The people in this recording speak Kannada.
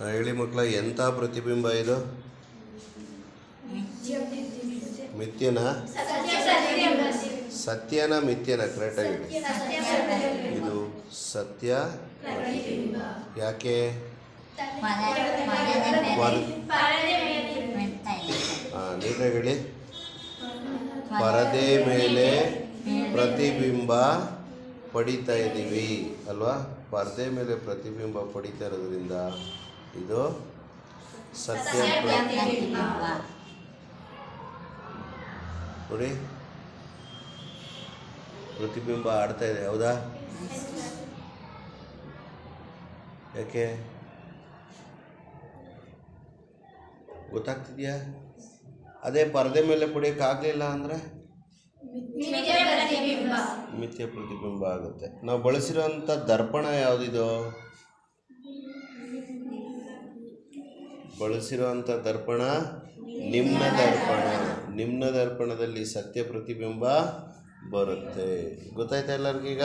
ಹೇಳಿ ಮಕ್ಕಳ ಎಂಥ ಪ್ರತಿಬಿಂಬ ಇದು? ಮಿಥ್ಯನ? ಸತ್ಯನ ಮಿಥ್ಯನ ಕರೆಕ್ಟಾಗಿ ಹೇಳಿ. ಇದು ಸತ್ಯ ಯಾಕೆ? ನೀಟಾಗಿ ಹೇಳಿ. ಪರದೆ ಮೇಲೆ ಪ್ರತಿಬಿಂಬ ಪಡಿತಾ ಇದ್ದೀವಿ ಅಲ್ವಾ? ಪರದೆ ಮೇಲೆ ಪ್ರತಿಬಿಂಬ ಪಡಿತಾ ಇರೋದ್ರಿಂದ ಇದು ಸತ್ಯ ನೋಡಿ. ಪ್ರತಿಬಿಂಬ ಆಡ್ತಾ ಇದೆ ಹೌದಾ? ಯಾಕೆ? ಗೊತ್ತಾಗ್ತಿದ್ಯಾ? ಅದೇ ಪರದೆ ಮೇಲೆ ಪಡಿಯೋಕ್ಕಾಗಲಿಲ್ಲ ಅಂದರೆ? ಮಿಥ್ಯ ಪ್ರತಿಬಿಂಬ. ಆಗುತ್ತೆ. ನಾವು ಬಳಸಿರೋಂಥ ದರ್ಪಣ ಯಾವುದಿದು? ಬಳಸಿರುವಂಥ ದರ್ಪಣ ನಿಮ್ನ ದರ್ಪಣ. ನಿಮ್ನ ದರ್ಪಣದಲ್ಲಿ ಸತ್ಯ ಪ್ರತಿಬಿಂಬ ಬರುತ್ತೆ. ಗೊತ್ತಾಯ್ತಾ ಎಲ್ಲರಿಗೀಗ?